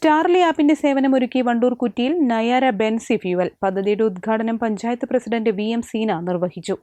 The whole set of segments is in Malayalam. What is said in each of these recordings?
സ്റ്റാർലി ആപ്പിന്റെ സേവനം ഒരുക്കി വണ്ടൂർ കുറ്റിയിൽ നയാര ബെൻസി ഫ്യൂവൽ. പദ്ധതിയുടെ ഉദ്ഘാടനം panchayat president V M Seena നിർവഹിച്ചു.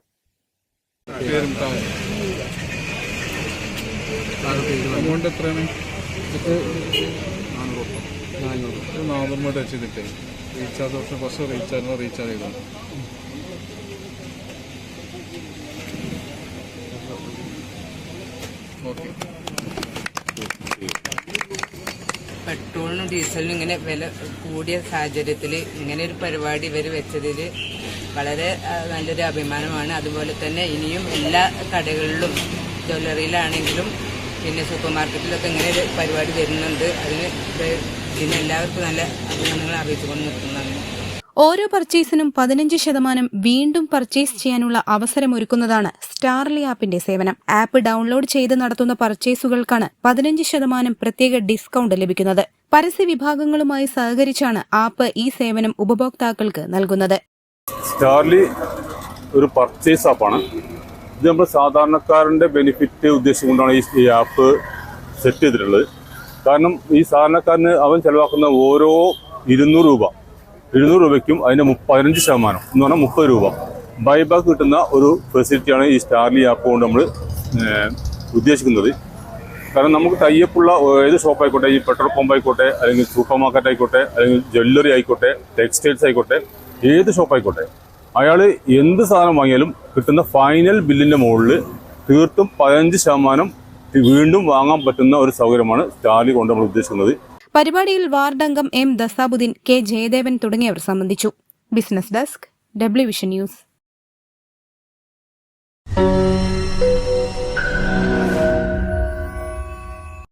പെട്രോളിനും ഡീസലിനും ഇങ്ങനെ വില കൂടിയ സാഹചര്യത്തിൽ ഇങ്ങനെ ഒരു പരിപാടി ഇവർ വെച്ചതിൽ വളരെ നല്ലൊരു അഭിമാനമാണ്. അതുപോലെ തന്നെ ഇനിയും എല്ലാ കടകളിലും ജ്വല്ലറിയിലാണെങ്കിലും പിന്നെ സൂപ്പർ മാർക്കറ്റിലൊക്കെ ഇങ്ങനെ ഒരു പരിപാടി വരുന്നുണ്ട്. അതിന് ഇത് ഇതിന് എല്ലാവർക്കും നല്ല അഭിനന്ദനങ്ങൾ അറിയിച്ചുകൊണ്ട് നിർത്തുന്നതാണ് ഓരോ പർച്ചേസിനും പതിനഞ്ച് ശതമാനം വീണ്ടും പർച്ചേസ് ചെയ്യാനുള്ള അവസരമൊരുക്കുന്നതാണ് സ്റ്റാർലി ആപ്പിന്റെ സേവനം. ആപ്പ് ഡൗൺലോഡ് ചെയ്ത് നടത്തുന്ന പർച്ചേസുകൾക്കാണ് പതിനഞ്ച് ശതമാനം പ്രത്യേക ഡിസ്കൗണ്ട് ലഭിക്കുന്നത്. പരസ്യ വിഭാഗങ്ങളുമായി സഹകരിച്ചാണ് ആപ്പ് ഈ സേവനം ഉപഭോക്താക്കൾക്ക് നൽകുന്നത്. സ്റ്റാർലി ഒരു പർച്ചേസ് ആപ്പാണ്. ഇത് നമ്മൾ സാധാരണക്കാരന്റെ ബെനിഫിറ്റ് ഉദ്ദേശിച്ചുകൊണ്ടാണ് ഈ ആപ്പ് സെറ്റ് ചെയ്തിട്ടുള്ളത്. കാരണം ഈ സാധാരണക്കാരന് അവൻ ചെലവാക്കുന്ന ഓരോ ഇരുന്നൂറ് രൂപ ഇരുന്നൂറ് രൂപയ്ക്കും മു- പതിനഞ്ച് ശതമാനം എന്ന് പറഞ്ഞാൽ മുപ്പത് രൂപ. ബൈബാക്ക് കിട്ടുന്ന ഒരു ഫെസിലിറ്റിയാണ് ഈ സ്റ്റാർലി ആപ്പ് കൊണ്ട് നമ്മൾ ഉദ്ദേശിക്കുന്നത്. കാരണം നമുക്ക് ടൈപ്പുള്ള ഏത് ഷോപ്പ് ആയിക്കോട്ടെ ഈ പെട്രോൾ പമ്പ് ആയിക്കോട്ടെ അല്ലെങ്കിൽ സൂപ്പർ മാർക്കറ്റ് ആയിക്കോട്ടെ അല്ലെങ്കിൽ ജ്വല്ലറി ആയിക്കോട്ടെ ടെക്സ്റ്റൈൽസ് ആയിക്കോട്ടെ ഏത് ഷോപ്പ് ആയിക്കോട്ടെ അയാൾ എന്ത് സാധനം വാങ്ങിയാലും കിട്ടുന്ന ഫൈനൽ ബില്ലിന്റെ മുകളിൽ തീർത്തും പതിനഞ്ച് ശതമാനം വീണ്ടും വാങ്ങാൻ പറ്റുന്ന ഒരു സൗകര്യമാണ് സ്റ്റാർലി കൊണ്ട് നമ്മൾ ഉദ്ദേശിക്കുന്നത്. പരിപാടിയിൽ വാർഡംഗം എം ദസാബുദ്ദീൻ കെ ജയദേവൻ തുടങ്ങിയവർ സംബന്ധിച്ചു. Business desk W vision news